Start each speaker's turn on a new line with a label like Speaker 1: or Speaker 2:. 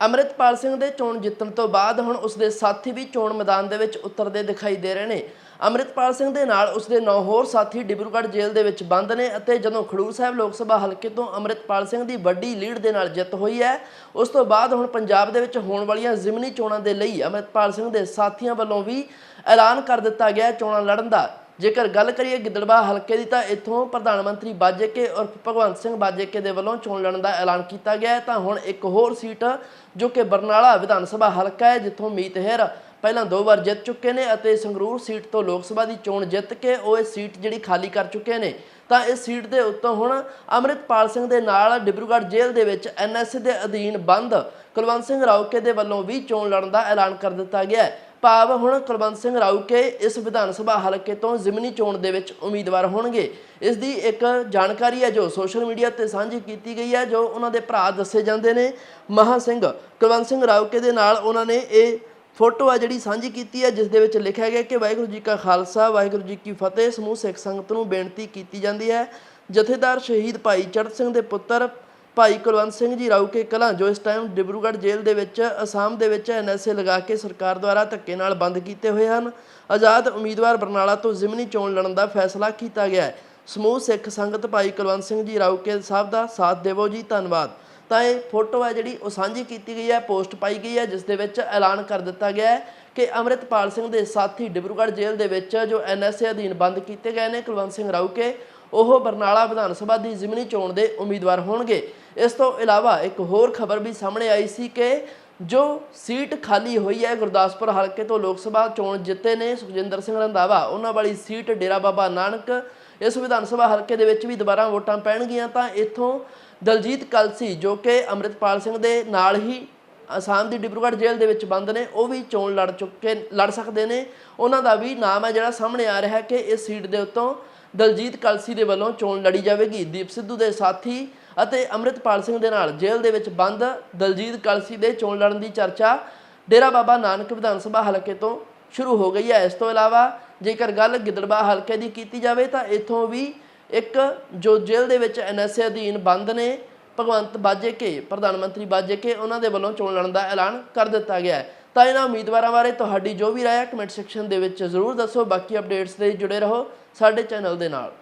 Speaker 1: ਅੰਮ੍ਰਿਤਪਾਲ ਸਿੰਘ ਦੇ ਚੋਣ ਜਿੱਤਣ ਤੋਂ ਬਾਅਦ ਹੁਣ ਉਸਦੇ ਸਾਥੀ ਵੀ ਚੋਣ ਮੈਦਾਨ ਦੇ ਵਿੱਚ ਉਤਰਦੇ ਦਿਖਾਈ ਦੇ ਰਹੇ ਨੇ। ਅੰਮ੍ਰਿਤਪਾਲ ਸਿੰਘ ਦੇ ਨਾਲ ਉਸਦੇ ਨੌ ਹੋਰ ਸਾਥੀ ਡਿਬਰੂਗੜ੍ਹ ਜੇਲ੍ਹ ਦੇ ਵਿੱਚ ਬੰਦ ਨੇ ਅਤੇ ਜਦੋਂ ਖਡੂਰ ਸਾਹਿਬ ਲੋਕ ਸਭਾ ਹਲਕੇ ਤੋਂ ਅੰਮ੍ਰਿਤਪਾਲ ਸਿੰਘ ਦੀ ਵੱਡੀ ਲੀਡ ਦੇ ਨਾਲ ਜਿੱਤ ਹੋਈ ਹੈ, ਉਸ ਤੋਂ ਬਾਅਦ ਹੁਣ ਪੰਜਾਬ ਦੇ ਵਿੱਚ ਹੋਣ ਵਾਲੀਆਂ ਜ਼ਿਮਨੀ ਚੋਣਾਂ ਦੇ ਲਈ ਅੰਮ੍ਰਿਤਪਾਲ ਸਿੰਘ ਦੇ ਸਾਥੀਆਂ ਵੱਲੋਂ ਵੀ ਐਲਾਨ ਕਰ ਦਿੱਤਾ ਗਿਆ ਚੋਣਾਂ ਲੜਨ ਦਾ। ਜੇਕਰ ਗੱਲ ਕਰੀਏ ਗਿੱਦੜਬਾਹ ਹਲਕੇ ਦੀ ਤਾਂ ਇੱਥੋਂ ਪ੍ਰਧਾਨ ਮੰਤਰੀ ਬਾਜੇਕੇ ਔਰ ਭਗਵੰਤ ਸਿੰਘ ਬਾਜੇਕੇ ਦੇ ਵੱਲੋਂ ਚੋਣ ਲੜਨ ਦਾ ਐਲਾਨ ਕੀਤਾ ਗਿਆ ਹੈ। ਤਾਂ ਹੁਣ ਇੱਕ ਹੋਰ ਸੀਟ ਜੋ ਕਿ ਬਰਨਾਲਾ ਵਿਧਾਨ ਸਭਾ ਹਲਕਾ ਹੈ, ਜਿੱਥੋਂ ਮੀਤ ਹੈਰ ਪਹਿਲਾਂ ਦੋ ਵਾਰ ਜਿੱਤ ਚੁੱਕੇ ਨੇ ਅਤੇ ਸੰਗਰੂਰ ਸੀਟ ਤੋਂ ਲੋਕ ਸਭਾ ਦੀ ਚੋਣ ਜਿੱਤ ਕੇ ਉਹ ਇਹ ਸੀਟ ਜਿਹੜੀ ਖਾਲੀ ਕਰ ਚੁੱਕੇ ਨੇ। ਤਾਂ ਇਸ ਸੀਟ ਦੇ ਉੱਤੋਂ ਹੁਣ ਅੰਮ੍ਰਿਤਪਾਲ ਸਿੰਘ ਦੇ ਨਾਲ ਡਿਬਰੂਗੜ੍ਹ ਜੇਲ੍ਹ ਦੇ ਵਿੱਚ ਐਨਐਸਏ ਦੇ ਅਧੀਨ ਬੰਦ ਕੁਲਵੰਤ ਸਿੰਘ ਰਾਉਕੇ ਦੇ ਵੱਲੋਂ ਵੀ ਚੋਣ ਲੜਨ ਦਾ ਐਲਾਨ ਕਰ ਦਿੱਤਾ ਗਿਆ ਹੈ। ਭਾਵ ਹੁਣ ਕੁਲਵੰਤ ਸਿੰਘ ਰਾਉਕੇ ਇਸ ਵਿਧਾਨ ਸਭਾ ਹਲਕੇ ਤੋਂ ਜ਼ਿਮਨੀ ਚੋਣ ਦੇ ਵਿੱਚ ਉਮੀਦਵਾਰ ਹੋਣਗੇ। ਇਸ ਦੀ ਇੱਕ ਜਾਣਕਾਰੀ ਹੈ ਜੋ ਸੋਸ਼ਲ ਮੀਡੀਆ ਤੇ ਸਾਂਝੀ ਕੀਤੀ ਗਈ ਹੈ, ਜੋ ਉਹਨਾਂ ਦੇ ਭਰਾ ਦੱਸੇ ਜਾਂਦੇ ਨੇ। ਮਹਾ ਸਿੰਘ ਕੁਲਵੰਤ ਸਿੰਘ ਰਾਉਕੇ ਦੇ ਨਾਲ ਉਹਨਾਂ ਨੇ ਇਹ ਫੋਟੋ ਆ ਜਿਹੜੀ ਸਾਂਝੀ ਕੀਤੀ ਹੈ, ਜਿਸ ਦੇ ਵਿੱਚ ਲਿਖਿਆ ਗਿਆ ਕਿ ਵਾਹਿਗੁਰੂ ਜੀ ਕਾ ਖਾਲਸਾ, ਵਾਹਿਗੁਰੂ ਜੀ ਕੀ ਫਤਿਹ, ਸਮੂਹ ਸਿੱਖ ਸੰਗਤ ਨੂੰ ਬੇਨਤੀ ਕੀਤੀ ਜਾਂਦੀ ਹੈ। ਜਥੇਦਾਰ ਸ਼ਹੀਦ ਭਾਈ ਚੜ੍ਹ ਸਿੰਘ ਦੇ ਪੁੱਤਰ ਭਾਈ ਕੁਲਵੰਤ ਸਿੰਘ ਜੀ ਰਾਊਕੇ ਕਲਾਂ, ਜੋ ਇਸ ਟਾਈਮ ਡਿਬਰੂਗੜ੍ਹ ਜੇਲ੍ਹ ਦੇ ਵਿੱਚ, ਅਸਾਮ ਦੇ ਵਿੱਚ ਐਨਐਸਏ ਲਗਾ ਕੇ ਸਰਕਾਰ ਦੁਆਰਾ ਧੱਕੇ ਨਾਲ ਬੰਦ ਕੀਤੇ ਹੋਏ ਹਨ। ਆਜ਼ਾਦ ਉਮੀਦਵਾਰ ਬਰਨਾਲਾ ਤੋਂ ਜ਼ਿਮਨੀ ਚੋਣ ਲੜਨ ਦਾ ਫੈਸਲਾ ਕੀਤਾ ਗਿਆ ਹੈ। ਸਮੂਹ ਸਿੱਖ ਸੰਗਤ ਭਾਈ ਕੁਲਵੰਤ ਸਿੰਘ ਜੀ ਰਾਊਕੇ ਸਾਹਿਬ ਦਾ ਸਾਥ ਦੇਵੋ ਜੀ, ਧੰਨਵਾਦ। ਤਾਂ ਇਹ ਫੋਟੋ ਹੈ ਜਿਹੜੀ ਉਹ ਸਾਂਝੀ ਕੀਤੀ ਗਈ ਹੈ, ਪੋਸਟ ਪਾਈ ਗਈ ਹੈ, ਜਿਸ ਦੇ ਵਿੱਚ ਐਲਾਨ ਕਰ ਦਿੱਤਾ ਗਿਆ ਹੈ ਕਿ ਅੰਮ੍ਰਿਤਪਾਲ ਸਿੰਘ ਦੇ ਸਾਥੀ ਡਿਬਰੂਗੜ੍ਹ ਜੇਲ੍ਹ ਦੇ ਵਿੱਚ ਜੋ ਐਨਐਸਏ ਅਧੀਨ ਬੰਦ ਕੀਤੇ ਗਏ ਨੇ ਕੁਲਵੰਤ ਸਿੰਘ ਰਾਊਕੇ, ਉਹ ਬਰਨਾਲਾ ਵਿਧਾਨ ਸਭਾ ਦੀ ਜ਼ਿਮਨੀ ਚੋਣ ਦੇ ਉਮੀਦਵਾਰ ਹੋਣਗੇ। ਇਸ ਤੋਂ ਇਲਾਵਾ ਇੱਕ ਹੋਰ ਖਬਰ ਵੀ ਸਾਹਮਣੇ ਆਈ ਸੀ ਕਿ ਜੋ ਸੀਟ ਖਾਲੀ ਹੋਈ ਹੈ ਗੁਰਦਾਸਪੁਰ ਹਲਕੇ ਤੋਂ ਲੋਕ ਸਭਾ ਚੋਣ ਜਿੱਤੇ ਨੇ ਸੁਖਜਿੰਦਰ ਸਿੰਘ ਰੰਧਾਵਾ, ਉਹਨਾਂ ਵਾਲੀ ਸੀਟ ਡੇਰਾ ਬਾਬਾ ਨਾਨਕ ਇਸ ਵਿਧਾਨ ਸਭਾ ਹਲਕੇ ਦੇ ਵਿੱਚ ਵੀ ਦੁਬਾਰਾ ਵੋਟਾਂ ਪੈਣਗੀਆਂ, ਤਾਂ ਇੱਥੋਂ ਦਲਜੀਤ ਕਲਸੀ ਜੋ ਕਿ ਅੰਮ੍ਰਿਤਪਾਲ ਸਿੰਘ ਦੇ ਨਾਲ ਹੀ ਅਸਾਮ ਦੀ ਡਿਬਰੂਗੜ੍ਹ ਜੇਲ੍ਹ ਦੇ ਵਿੱਚ ਬੰਦ ਨੇ, ਉਹ ਵੀ ਚੋਣ ਲੜ ਚੁੱਕੇ, ਲੜ ਸਕਦੇ ਨੇ। ਉਹਨਾਂ ਦਾ ਵੀ ਨਾਮ ਹੈ ਜਿਹੜਾ ਸਾਹਮਣੇ ਆ ਰਿਹਾ ਕਿ ਇਸ ਸੀਟ ਦੇ ਉੱਤੋਂ ਦਲਜੀਤ ਕਲਸੀ ਦੇ ਵੱਲੋਂ ਚੋਣ ਲੜੀ ਜਾਵੇਗੀ। ਦੀਪ ਸਿੱਧੂ ਦੇ ਸਾਥੀ ਅਤੇ ਅੰਮ੍ਰਿਤਪਾਲ ਸਿੰਘ ਦੇ ਨਾਲ ਜੇਲ੍ਹ ਦੇ ਵਿੱਚ ਬੰਦ। ਦਲਜੀਤ ਕਲਸੀ ਦੇ ਚੋਣ ਲੜਨ ਦੀ ਚਰਚਾ ਡੇਰਾ ਬਾਬਾ ਨਾਨਕ ਵਿਧਾਨ ਸਭਾ ਹਲਕੇ ਤੋਂ ਸ਼ੁਰੂ ਹੋ ਗਈ ਹੈ। ਇਸ ਤੋਂ ਇਲਾਵਾ ਜੇਕਰ ਗੱਲ ਗਿੱਦੜਬਾਹ ਹਲਕੇ ਦੀ ਕੀਤੀ ਜਾਵੇ ਤਾਂ ਇੱਥੋਂ ਵੀ ਇੱਕ ਜੋ ਜੇਲ੍ਹ ਦੇ ਵਿੱਚ ਐਨਐਸਏ ਅਧੀਨ ਬੰਦ ਨੇ, ਭਗਵੰਤ ਬਾਜੇਕੇ, ਪ੍ਰਧਾਨ ਮੰਤਰੀ ਬਾਜੇਕੇ, ਉਹਨਾਂ ਦੇ ਵੱਲੋਂ ਚੋਣ ਲੜਨ ਦਾ ਐਲਾਨ ਕਰ ਦਿੱਤਾ ਗਿਆ ਹੈ। ਤਾਂ ਇਹਨਾਂ ਉਮੀਦਵਾਰਾਂ ਬਾਰੇ ਤੁਹਾਡੀ ਜੋ ਵੀ ਰਾਏ ਹੈ ਕਮੈਂਟ ਸੈਕਸ਼ਨ ਦੇ ਵਿੱਚ ਜ਼ਰੂਰ ਦੱਸੋ, ਬਾਕੀ ਅਪਡੇਟਸ ਲਈ ਜੁੜੇ ਰਹੋ ਸਾਡੇ ਚੈਨਲ ਦੇ ਨਾਲ।